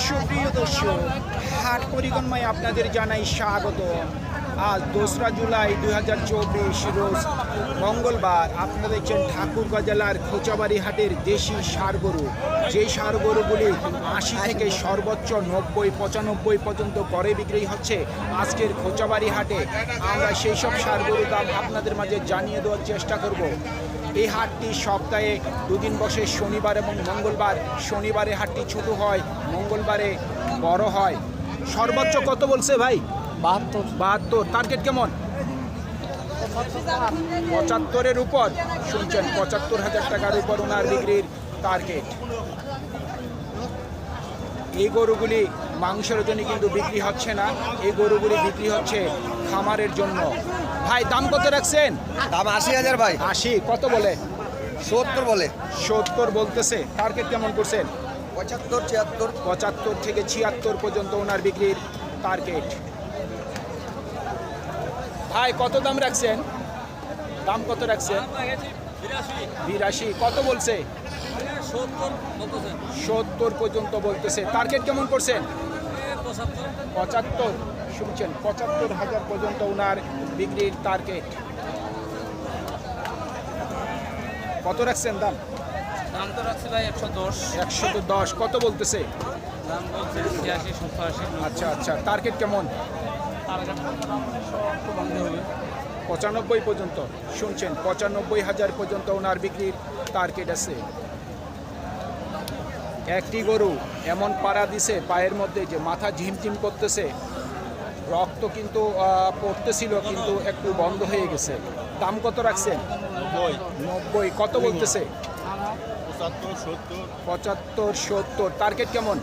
সুপ্রিয় দর্শক, হাট পরিক্রমায় আপনাদের জানাই স্বাগত। আজ দোসরা জুলাই দুই হাজার চব্বিশ রোজ মঙ্গলবার। আপনারা দেখছেন ঠাকুরগাঁ জেলার খোঁচাবাড়ি হাটের দেশি সার গরু যেই সার গরুগুলি আশি থেকে সর্বোচ্চ নব্বই, পঁচানব্বই পর্যন্ত করে বিক্রি হচ্ছে আজকের খোঁচাবাড়ি হাটে, আমরা সেই সব সার গরুর দাম আপনাদের মাঝে জানিয়ে দেওয়ার চেষ্টা করব। এই হাটটি সপ্তাহে দুদিন বসে শনিবার এবং মঙ্গলবার। শনিবারে হাটটি ছোট হয় মঙ্গলবারে বড় হয়। সর্বোচ্চ কত বলছে ভাই? বাহাত্তর। বাহাত্তর। টার্গেট কেমন? পঁচাত্তরের উপর। শুনছেন পঁচাত্তর হাজার টাকার উপর ওনার বিক্রির টার্গেট এই গরুগুলি মাংসের জন্য কিন্তু বিক্রি হচ্ছে না। এই গরুগুলি বিক্রি হচ্ছে খামারের জন্য। ভাই দাম কত রাখছেন? দাম আশি হাজার ভাই। আশি কত বলে? সত্তর বলে। সত্তর বলতেছে টার্গেট কেমন করছেন? পঁচাত্তর ছিয়াত্তর। পঁচাত্তর থেকে ছিয়াত্তর পর্যন্ত ওনার বিক্রির টার্গেট ভাই কত দাম রাখছেন? দাম কত রাখছেন? বিরাশি। কত বলছে? সত্তর পর্যন্ত বলতেছে। টার্গেট কেমন করছেন? পঁচাত্তর শুনছেন পঁচাত্তর হাজার পর্যন্ত ওনার বিক্রির টার্গেট কত রাখছেন দাম? দাম তো রাখছি ভাই একশো দশ। একশো দশ কত বলতেছে? দাম বলছে ছিয়াশি সত্তর আশি আচ্ছা আচ্ছা টার্গেট কেমন? পঁচানব্বই পর্যন্ত শুনছেন পঁচানব্বই হাজার পর্যন্ত ওনার বিক্রির টার্গেট আছে। একটি গরু এমন পাড়া দিছে পায়ের মধ্যে যে মাথা ঝিমঝিম করতেছে। রক্ত কিন্তু পড়তেছিল কিন্তু একটু বন্ধ হয়ে গেছে। দাম কত রাখছেন? নব্বই। কত বলতেছে? পঁচাত্তর সত্তর। টার্গেট কেমন?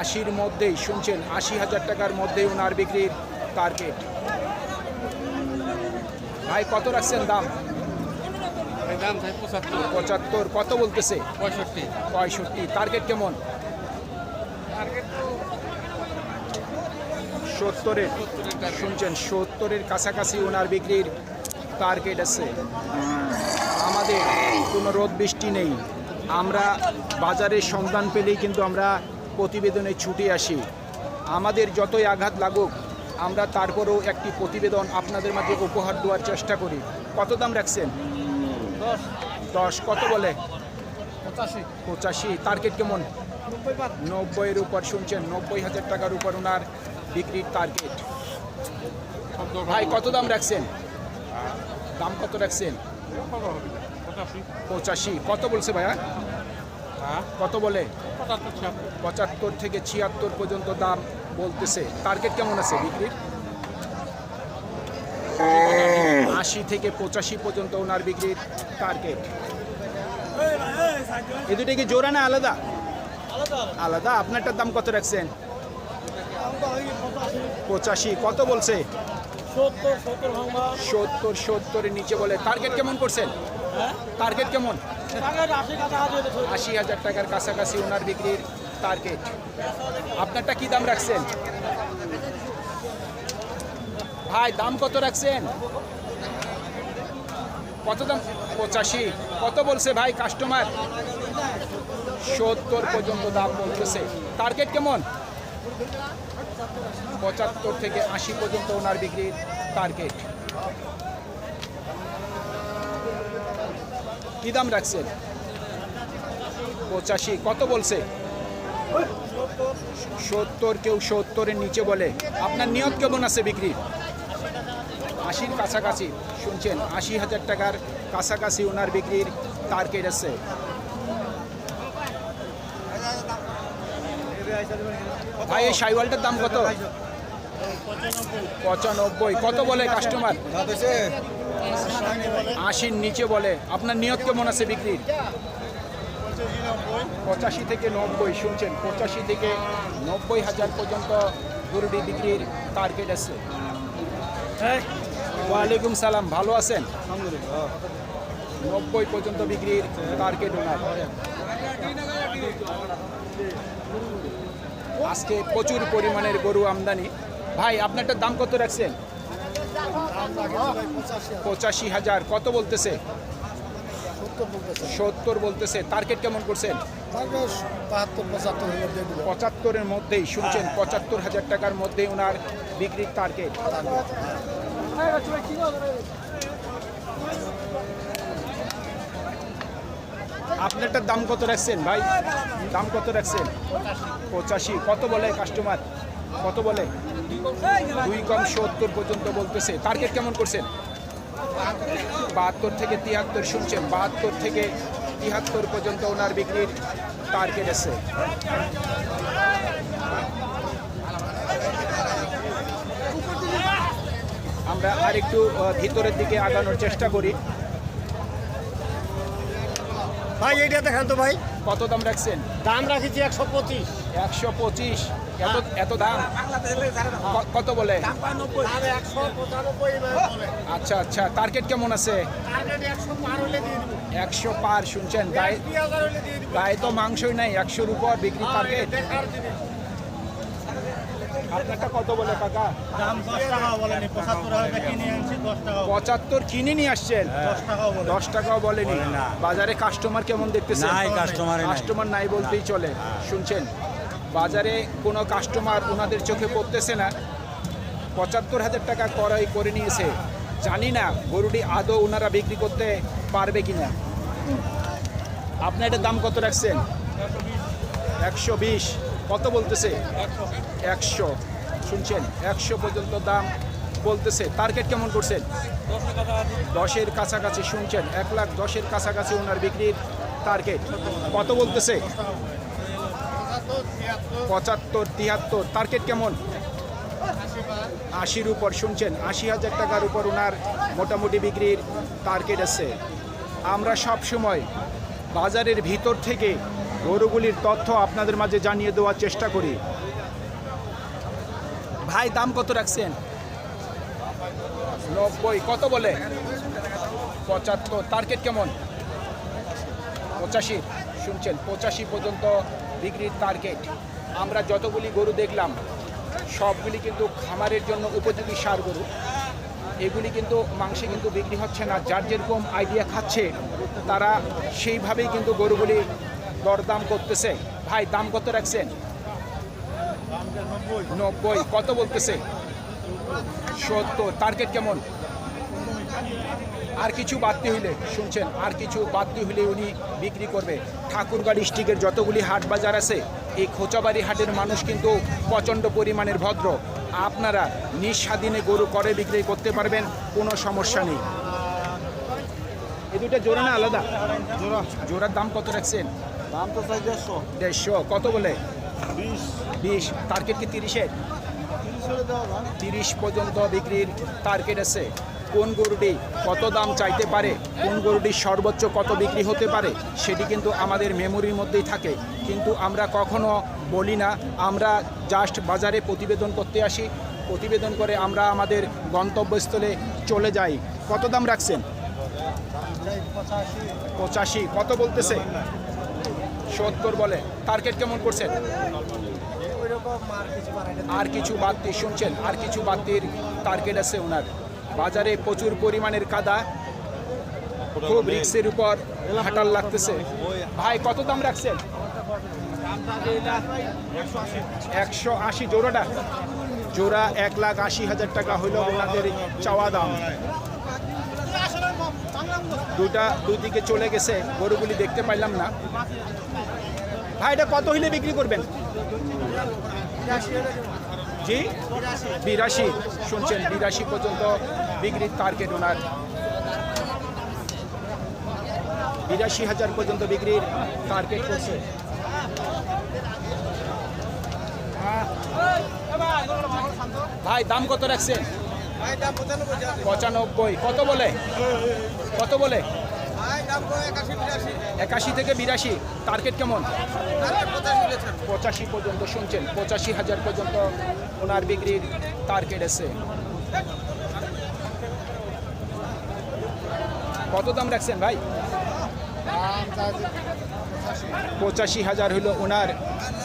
আশির মধ্যেই শুনছেন আশি হাজার টাকার মধ্যেই ওনার বিক্রির টার্গেট। ভাই কত রাখছেন দাম? পঁচাত্তর। কত বলতেছে? পঁয়ষট্টি। পঁয়ষট্টি টার্গেট কেমন? সত্তরের। শুনছেন সত্তরের কাছাকাছি ওনার বিক্রির টার্গেট আছে। আমাদের কোনো রোদ বৃষ্টি নেই। আমরা বাজারের সন্ধান পেলেই কিন্তু আমরা প্রতিবেদনে ছুটে আসি। আমাদের যতই আঘাত লাগুক আমরা তারপরেও একটি প্রতিবেদন আপনাদের মাঝে উপহার দেওয়ার চেষ্টা করি। কত দাম রাখছেন? দশ কত বলে? পঁচাশি। টার্গেট কেমন? নব্বইয়ের উপর শুনছেন নব্বই হাজার টাকার উপর ওনার বিক্রির টার্গেট ভাই কত দাম রাখছেন? দাম কত রাখছেন? পঁচাশি। কত বলছে ভাইয়া? হ্যাঁ? কত বলে? পঁচাত্তর থেকে ছিয়াত্তর পর্যন্ত দাম বলতেছে। টার্গেট কেমন আছে বিক্রির? আশি থেকে পঁচাশি পর্যন্ত ওনার বিক্রির টার্গেট এ দুটো কি জোড়া না আলাদা? আলাদা। আপনারটার দাম কত রাখছেন? পঁচাশি। কত বলছে? সত্তর, সত্তরের নিচে বলে। টার্গেট কেমন করছেন? টার্গেট কেমন? আশি হাজার টাকার কাছাকাছি ওনার বিক্রির টার্গেট আপনারটা কি দাম রাখছেন? ভাই, দাম কত রাখছেন? কত দাম? পঁচাশি কত বলছে ভাই কাস্টমার সত্তর পর্যন্ত দাম বলতেছে। টার্গেট কেমন? পঁচাত্তর থেকে আশি পর্যন্ত ওনার বিক্রির টার্গেট কি দাম রাখছেন? পঁচাশি কত বলছে? সত্তর কেউ সত্তরের নিচে বলে। আপনার নিয়ত কেমন আছে বিক্রি আশির কাছাকাছি। শুনছেন, আশি হাজার টাকার কাছাকাছি ওনার বিক্রির টার্গেট আছে ভাই, এই সাইওয়ালটার দাম কত? পঁচানব্বই। কত বলে কাস্টমার আশির নিচে বলে। আপনার নিয়ত কেমন আছে বিক্রির? পঁচাশি থেকে নব্বই। শুনছেন, পঁচাশি থেকে নব্বই হাজার পর্যন্ত গরুটি বিক্রির টার্গেট আছে ওয়ালাইকুম সালাম, ভালো আছেন? নব্বই পর্যন্ত বিক্রির টার্গেট ওনার। আজকে প্রচুর পরিমাণের গরু আমদানি। ভাই, আপনারটার দাম কত রাখছেন? পঁচাশি হাজার। কত বলতেছে? সত্তর বলতেছে। টার্গেট কেমন করছেন? পঁচাত্তরের মধ্যেই, শুনছেন? পঁচাত্তর হাজার টাকার মধ্যেই ওনার বিক্রির টার্গেট আপনারটার দাম কত রাখছেন ভাই? দাম কত রাখছেন? পঁচাশি। কত বলে কাস্টমার কত বলে? দুই কম সত্তর পর্যন্ত বলতেছে। টার্গেট কেমন করছেন? বাহাত্তর থেকে তিয়াত্তর শুনছেন। বাহাত্তর থেকে তিয়াত্তর পর্যন্ত ওনার বিক্রির টার্গেট আছে। আমরা আরেকটু আহ, ভিতরের দিকে আগানোর চেষ্টা করি। ভাই এইটা দেখান তো ভাই। কত দাম রাখছেন? দাম রাখিছি একশো পঁচিশ। একশো পঁচিশ। এত এত দাম? কত বলে? আর আচ্ছা আচ্ছা। টার্গেট কেমন আছে? একশো পার শুনছেন? গায়ে গায়ে তো মাংসই নাই একশোর উপর বিক্রি টার্গেট দেখার জিনিস আপনারটা কত বলে কাকা? দাম দশ টাকা বলেনি পঁচাত্তর হাজার কিনে আনছি দশ টাকা পঁচাত্তর কিনে নিয়ে আসছেন? দশ টাকাও বলে দশ টাকাও বলেনি। না। বাজারে কাস্টমার কেমন দেখতেছেন? customer-ই কাস্টমার নাই বলতেই চলে। শুনছেন? বাজারে কোনো কাস্টমার ওনাদের চোখে পড়তেছে না। পঁচাত্তর হাজার টাকা ক্রয় করে নিয়েছে। জানি না গরুটি আদৌ ওনারা বিক্রি করতে পারবে কিনা। আপনার এটার দাম কত রাখছেন? একশো বিশ। কত বলতেছে? একশো। শুনছেন? একশো পর্যন্ত দাম বলতেছে। টার্গেট কেমন করছেন? দশের কাছাকাছি, শুনছেন? এক লাখ দশের কাছাকাছি ওনার বিক্রির টার্গেট কত বলতেছে? পঁচাত্তর, তিয়াত্তর। টার্গেট কেমন? আশির উপর, শুনছেন? আশি হাজার টাকার উপর ওনার মোটামুটি বিক্রির টার্গেট আছে। আমরা সব সময় বাজারের ভিতর থেকে গরুগুলির তথ্য আপনাদের মাঝে জানিয়ে দেওয়ার চেষ্টা করি। ভাই দাম কত রাখছেন? নব্বই কত বলে? পঁচাত্তর টার্গেট কেমন? পঁচাশি শুনছেন পঁচাশি পর্যন্ত বিক্রির টার্গেট আমরা যতগুলি গরু দেখলাম সবগুলি কিন্তু খামারের জন্য উপযোগী সার গরু। এগুলি কিন্তু মাংসে কিন্তু বিক্রি হচ্ছে না। যার যেরকম আইডিয়া খাচ্ছে তারা সেইভাবেই কিন্তু গরুগুলি দরদাম করতেছে। ভাই, দাম কত রাখছেন? নব্বই, কত বলতেছে? সত্তর টার্গেট কেমন? আর কিছু বাড়তি হইলে, শুনছেন, আর কিছু বাড়তি হইলে উনি বিক্রি করবে। ঠাকুরগাঁ ডিস্ট্রিক্টের যতগুলি হাট বাজার আছে, এই খোঁচাবাড়ি হাটের মানুষ কিন্তু প্রচণ্ড পরিমাণের ভদ্র। আপনারা নিঃস্বাধীনে গরু করে বিক্রি করতে পারবেন, কোনো সমস্যা নেই। এ দুটা জোড়া না আলাদা? জোড়া। জোড়ার দাম কত রাখছেন? দাম তো চাই দেড়শো। দেড়শো কত বলে? বিশ। বিশ টার্গেট কি তিরিশের? তিরিশ পর্যন্ত বিক্রির টার্গেট আছে। কোন গরুটি কত দাম চাইতে পারে কোন গরুটির সর্বোচ্চ কত বিক্রি হতে পারে সেটি কিন্তু আমাদের মেমোরির মধ্যেই থাকে। কিন্তু আমরা কখনো বলি না আমরা জাস্ট বাজারে প্রতিবেদন করতে আসি। প্রতিবেদন করে আমরা আমাদের গন্তব্যস্থলে চলে যাই। কত দাম রাখছেন? পঁচাশি কত বলতেছে? সত্তর বলে। টার্গেট কেমন করছেন? আর কিছু বাড়তি শুনছেন? আর কিছু বাড়তির টার্গেট আছে ওনার। বাজারে প্রচুর পরিমাণের কাদা। খুব রিক্সের উপর হাঁটার লাগতেছে। ভাই, কত দাম রাখছেন? একশো আশি। জোড়াটা? জোড়া এক লাখ আশি হাজার টাকা হইল ওনাদের চাওয়া দাম। দুটা দুই দিকে চলে গেছে, গরুগুলি দেখতে পাইলাম না। ভাই, এটা কত হইলে বিক্রি করবেন? জি? বিরাশি। শুনছেন, বিরাশি পর্যন্ত বিক্রির টার্গেট ওনার। বিরাশি হাজার পর্যন্ত বিক্রির টার্গেট করছে। ভাই, দাম কত রাখছেন? পঁচানব্বই। কত বলে? কত বলে? একাশি থেকে বিরাশি। টার্গেট কেমন? পঁচাশি পর্যন্ত শুনছেন। পঁচাশি হাজার পর্যন্ত ওনার বিক্রির টার্গেট আছে। কত দাম রাখছেন ভাই? পঁচাশি হাজার হলো ওনার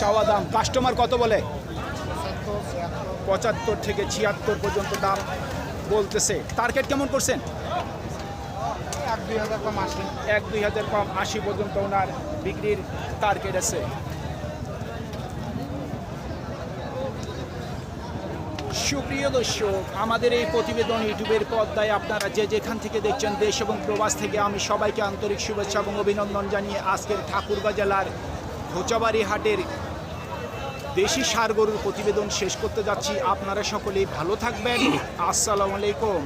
চাওয়া দাম। কাস্টমার কত বলে? পঁচাত্তর থেকে ছিয়াত্তর পর্যন্ত দাম বলতেছে। টার্গেট কেমন করছেন? এক দুই হাজার কম আসে এক দুই হাজার কম আশি পর্যন্ত ওনার বিক্রির টার্গেট আছে। সুপ্রিয় দর্শক আমাদের এই প্রতিবেদন ইউটিউবের পর্দায় আপনারা যে যেখান থেকে দেখছেন দেশ এবং প্রবাস থেকে আমি সবাইকে আন্তরিক শুভেচ্ছা এবং অভিনন্দন জানিয়ে আজকের ঠাকুরগাঁ জেলার খোঁচাবাড়ি হাটের দেশি সার গরুর প্রতিবেদন শেষ করতে যাচ্ছি। আপনারা সকলেই ভালো থাকবেন। আসসালামু আলাইকুম।